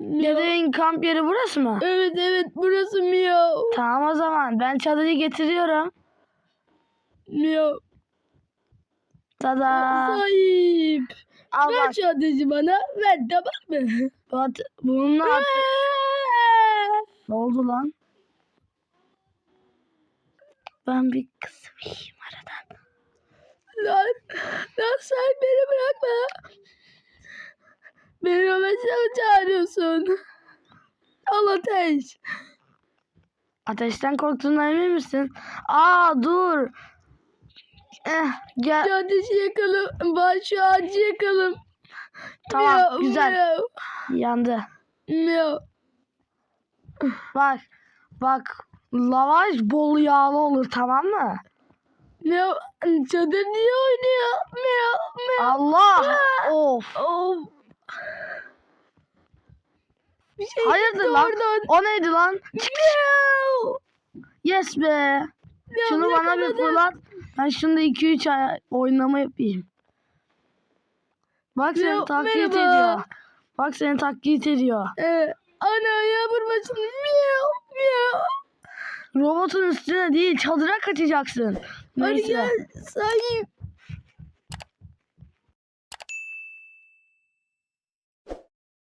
Dedenin kamp yeri burası mı? Evet evet burası miyav. Tamam o zaman ben çadırı getiriyorum. Miyav. Tada. Sahip. Al Ver bak. bana. Ver tamam mı? At, bununla at. Ne oldu lan? Ben bir kısmayayım aradan. Lan, lan sen beni bırakma. Beni mı çağırıyorsun? Al ateş. Ateşten korktuğuna emin misin? Aa dur. Eh, gel. Şu ateşi yakalım. Bak şu ağacı yakalım. Tamam Miyav, güzel. Miyav. Yandı. Miyav. Bak. Bak. Lavaş bol yağlı olur tamam mı? Miyav. Çadır niye oynuyor? Miyav. Miyav. Allah. Of. Of. Bir şey Hayırdır lan? oradan. O neydi lan? Yes be. Miyav, Şunu bana bir fırlat. Ben şunda 2-3 ay oynama yapayım. Bak seni taklit ediyor. Bak seni taklit ediyor. Ee, ana yağmur başını miyav miyav. Robotun üstüne değil çadıra kaçacaksın. Hadi Neyse. gel sahip.